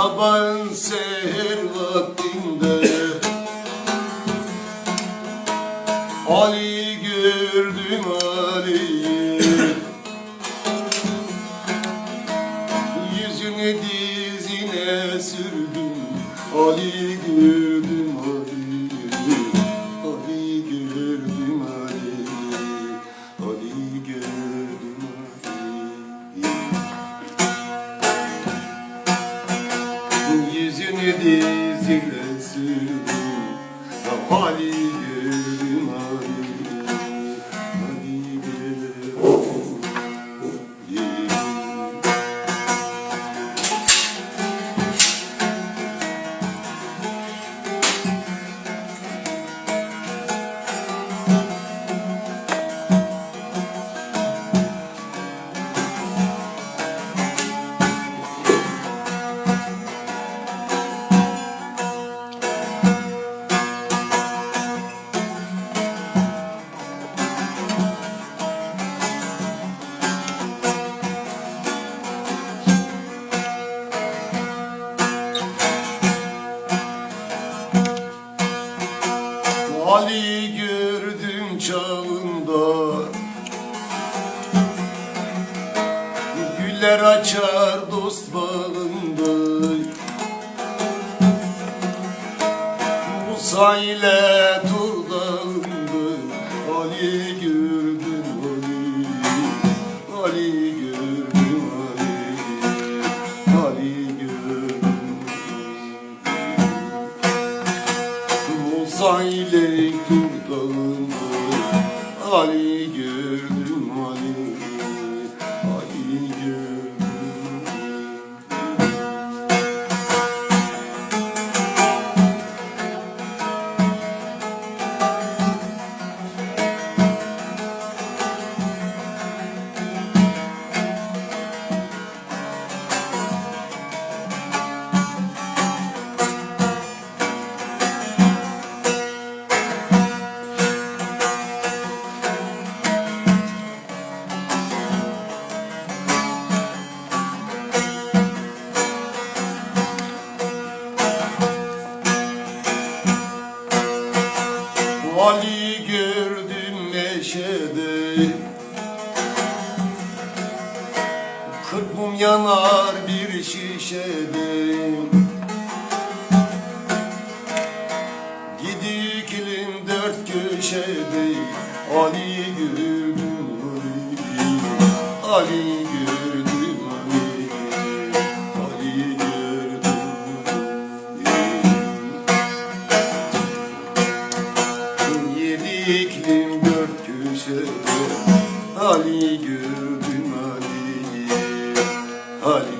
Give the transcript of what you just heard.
Sabahın seher vaktinde. Ali gördüm Ali'yi. Yüzünü dizine sürdüm Ali gördüm dizine sürdüm Ali gördüm Ali gördüm çağında. Güller açar dost bağında. Musa ile Ali Ali gördüm neşede. Kırk yanar bir şişede. Gidikilim dört köşede. Ali gördüm Ali Ali Ali Gül'ün Ali Gül Ali